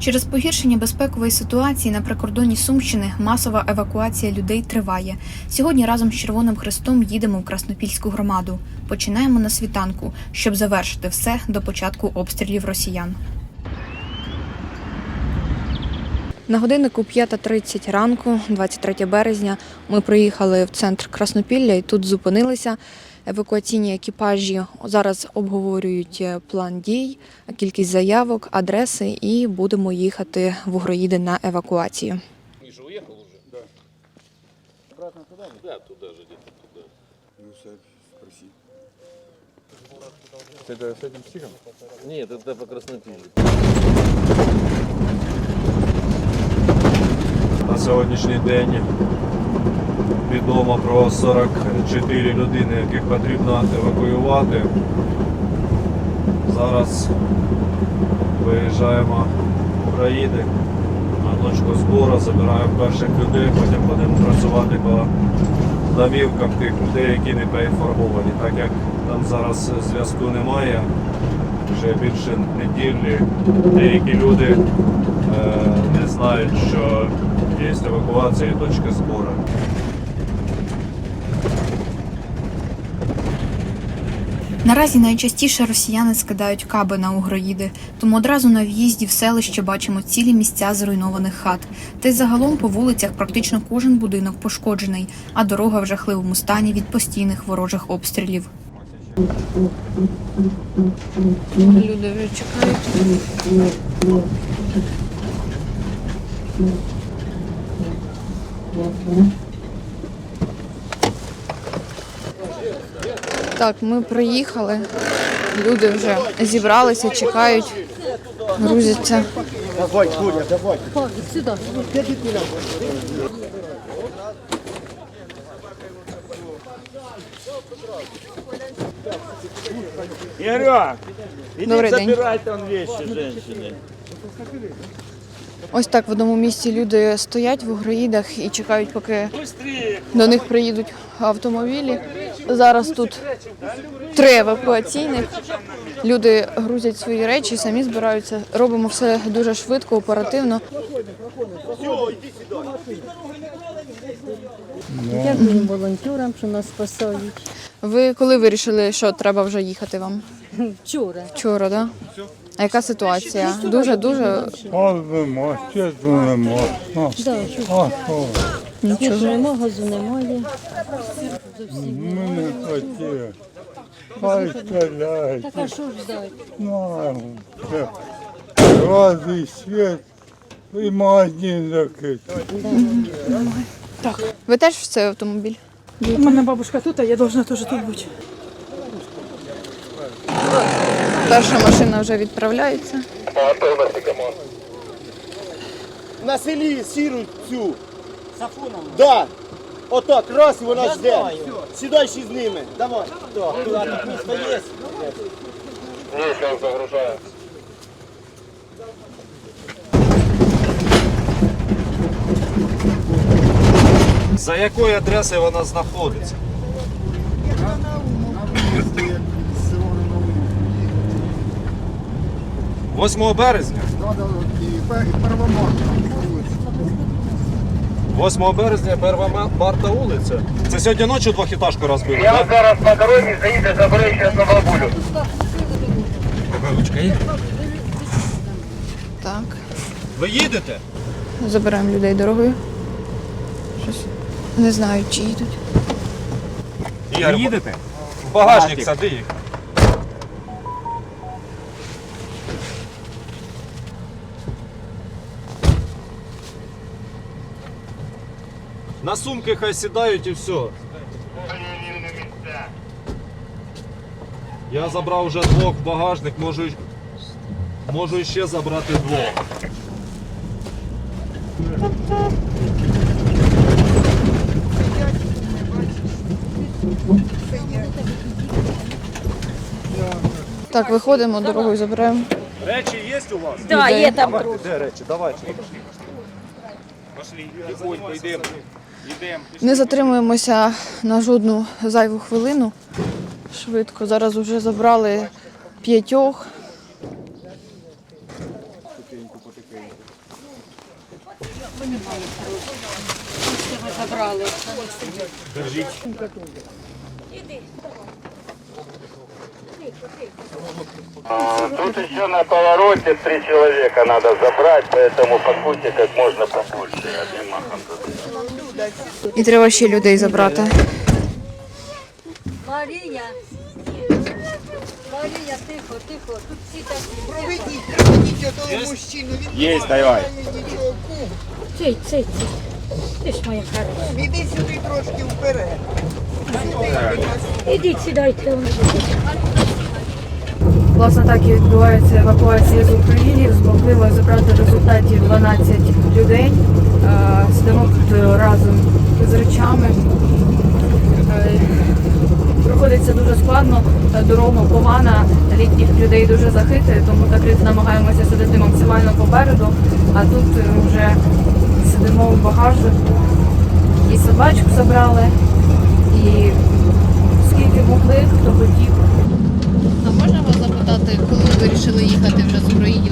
Через погіршення безпекової ситуації на прикордоні Сумщини масова евакуація людей триває. Сьогодні разом з Червоним Хрестом їдемо в Краснопільську громаду. Починаємо на світанку, щоб завершити все до початку обстрілів росіян. На годиннику 5.30 ранку, 23 березня, ми приїхали в центр Краснопілля і тут зупинилися. Евакуаційні екіпажі зараз обговорюють е, план дій, кількість заявок, адреси і будемо їхати в Угроїди на евакуацію. Миша уехал уже? Да. Обратно туда? Да, туда же, где-то туда. Ну, спроси. Это с этим стиком? Нет, это по краснопилю. На сьогоднішній день відомо про 44 людини, яких потрібно евакуювати. Зараз виїжджаємо в Україні на точку збору, забираємо перших людей, потім будемо працювати по домівкам тих людей, які не поінформовані. Так як там зараз зв'язку немає, вже більше неділі деякі люди е, не знають, що є евакуація і точки збору. Наразі найчастіше росіяни скидають каби на Угроїди, тому одразу на в'їзді в селище бачимо цілі місця зруйнованих хат. Та й загалом по вулицях практично кожен будинок пошкоджений, а дорога в жахливому стані від постійних ворожих обстрілів. Люди вже чекають. Так, ми приїхали. Люди вже зібралися, чекають, грузяться. Игорек, иди Добрый день. забирай там вещи женщины. Ось так в одному місці люди стоять в угроїдах і чекають, поки Быстрее. до них приїдуть автомобілі. Зараз тут три евакуаційних. Люди грузять свої речі, самі збираються. Робимо все дуже швидко, оперативно. Дякуємо волонтерам, що нас спасають. Ви коли вирішили, що треба вже їхати вам? Вчора. Вчора, так? Да? А яка ситуація? Дуже дуже нема, чесно? Нічого газу немає. Ми не хотіли. Хай стріляють. Так а що ж дати? Ну, це Разний світ і магазин закритий. так. Ви теж в цей автомобіль? У мене бабушка тут, а я должна теж тут бути. Перша машина вже відправляється. на селі сіру цю. Сафоном? Да. Отак, раз і вона жде. Сідай ще з ними. Давай. Так, тут місто є. Ні, сейчас загружаю. За якою адресою вона знаходиться? Восьмого березня? 8 березня, 1 марта вулиця. Це сьогодні ночі двохітажку розбили, Я так? от зараз по дорозі заїду, заберу ще одну бабулю. Так. Ви їдете? Забираємо людей дорогою. Щось не знаю, чи їдуть. Ігор, їдете? В багажник сади їх. На сумки хай сідають і все. Я забрав вже двох в багажник, можу, можу ще забрати двох. Так, виходимо, дорогою забираємо. Речі є у вас? Да, є там Де речі? Давайте. Тихонько, йдемо. Не затримуємося на жодну зайву хвилину. Швидко. Зараз вже забрали п'ятьох. Забрали. Тут еще на повороте три человека надо забрать, поэтому пакуйте как можно побольше. Одним махом. І треба ще людей забрати. Марія. Марія, тихо, тихо. Тут всі такі. Є, давай. Цей, цей, цей. Ти ж моя хороша. Іди сюди трошки вперед. Ідіть, сідайте. Власне, так і відбувається евакуація з України. Змогли ми забрати в результаті 12 людей. Е, Сидимо тут е, разом з речами. Е, Проходиться дуже складно, дорога погана, літніх людей дуже захитує, тому так намагаємося сидіти максимально попереду. А тут вже сидимо в багажу. І собачку забрали, і скільки могли, хто хотів. А можна вас запитати, коли ви вирішили їхати вже з України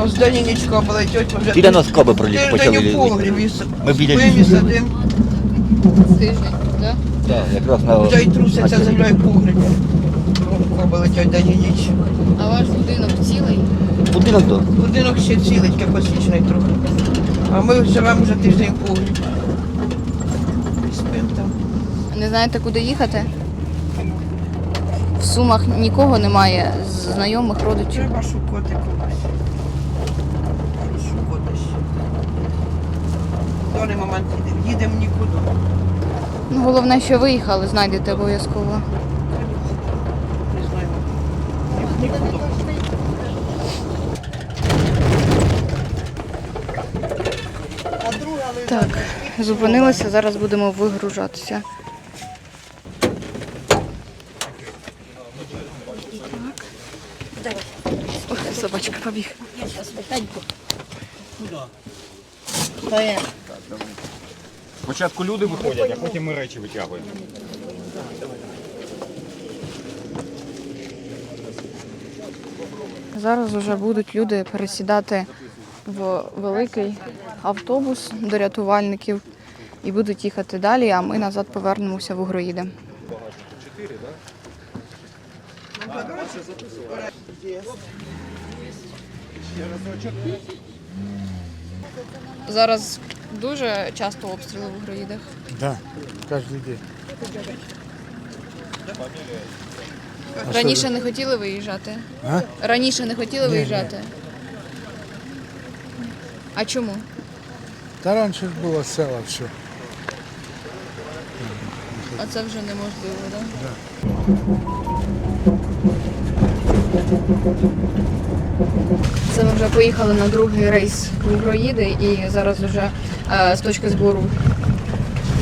То з Данінічка була вже. Біля нас каби проліт почали. Тиждень у погрібі. Ми біля Спим і лісу. Тиждень, так? Так, якраз на Вже й труситься землею погрібі. Каби летять Данініч. А ваш будинок цілий? будинок до. Будинок ще цілий, тільки посічний трохи. А ми живемо вже тиждень в погрібі. Спим там. Не знаєте, куди їхати? В Сумах нікого немає, з знайомих родичів. Треба шукати когось. Щось Шукати ще. В даний момент їдемо. Їдемо нікуди. Ну, головне, що виїхали, знайдете обов'язково. Не. Ні- Нікуди. Так, зупинилися, зараз будемо вигружатися. Так. Ох, собачка побіг. Спочатку люди виходять, а потім ми речі витягуємо. Зараз вже будуть люди пересідати в великий автобус до рятувальників і будуть їхати далі, а ми назад повернемося в Угроїди. Зараз дуже часто обстріли в Угроїдах. Да, кожен день. Раніше не хотіли виїжджати? А? Раніше не хотіли виїжджати? А чому? Та раніше ж було села все. А це вже неможливо, так? Це ми вже поїхали на другий рейс в Угроїди і зараз вже е, з точки збору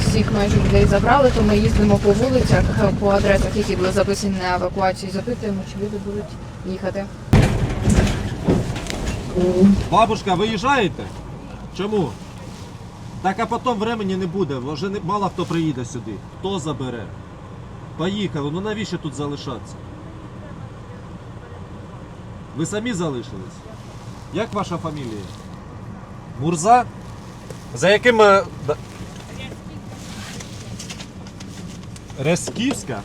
всіх майже людей забрали, то ми їздимо по вулицях, по адресах, які були записані на евакуацію, запитуємо, чи люди будуть їхати. Бабушка, виїжджаєте? Чому? Так а потім времени не буде, вже не, мало хто приїде сюди. Хто забере? Поїхали, ну навіщо тут залишатися? Ви самі залишились? Як ваша фамілія? Мурза? За яким. е, да- Ресківська?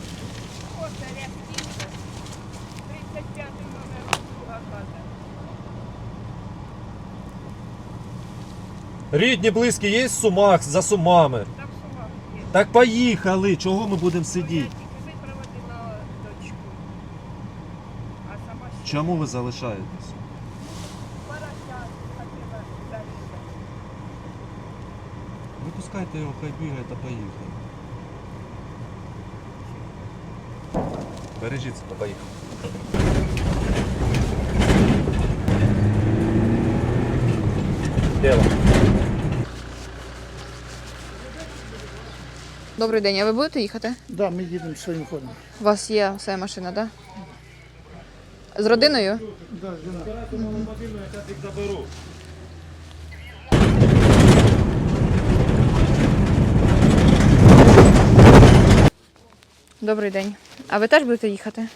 Рідні, близькі є Сумах, за Сумами. Так поїхали. Чого ми будемо сидіти? Чому ви залишаєтесь? Випускайте його, хай бігає та поїхали. Бережіть себе, поїхали. Дело. Добрий день, а ви будете їхати? Да, ми їдемо своїм ходом. У вас є своя машина, так? З родиною? Добрий день. А ви теж будете їхати?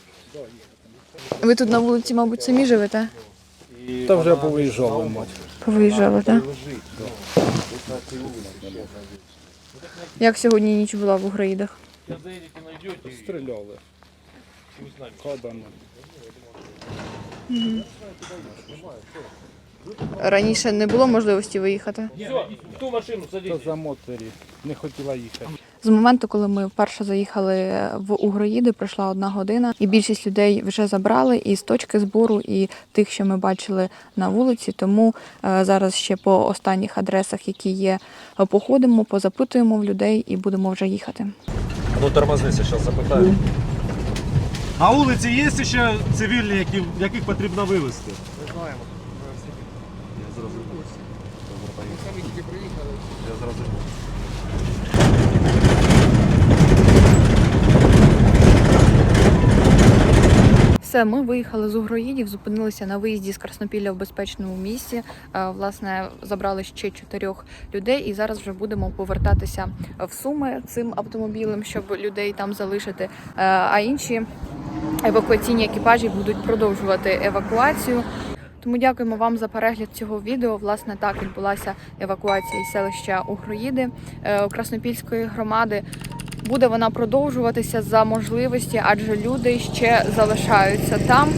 Ви тут на вулиці, мабуть, самі живете? Та вже повиїжджали, мать. Повиїжджали, так? Як сьогодні ніч була в Уграїдах? Стріляли. Кабами. Раніше не було можливості виїхати. Та за моторі. Не хотіла їхати. З моменту, коли ми вперше заїхали в Угроїди, пройшла одна година, і більшість людей вже забрали і з точки збору, і тих, що ми бачили на вулиці. Тому е, зараз ще по останніх адресах, які є, е, походимо, позапитуємо в людей і будемо вже їхати. Ну тормознися, зараз запитаю. На вулиці є ще цивільні, які, яких потрібно вивезти? Ми знаємо. Я зрозумів. Я зрозумів. Все, ми виїхали з Угроїдів, зупинилися на виїзді з Краснопілля в безпечному місці. Е, Власне, забрали ще чотирьох людей, і зараз вже будемо повертатися в Суми цим автомобілем, щоб людей там залишити. Е, А інші евакуаційні екіпажі будуть продовжувати евакуацію. Тому дякуємо вам за перегляд цього відео. Власне, так відбулася евакуація із селища Угроїди е, Краснопільської громади. Буде вона продовжуватися за можливості, адже люди ще залишаються там.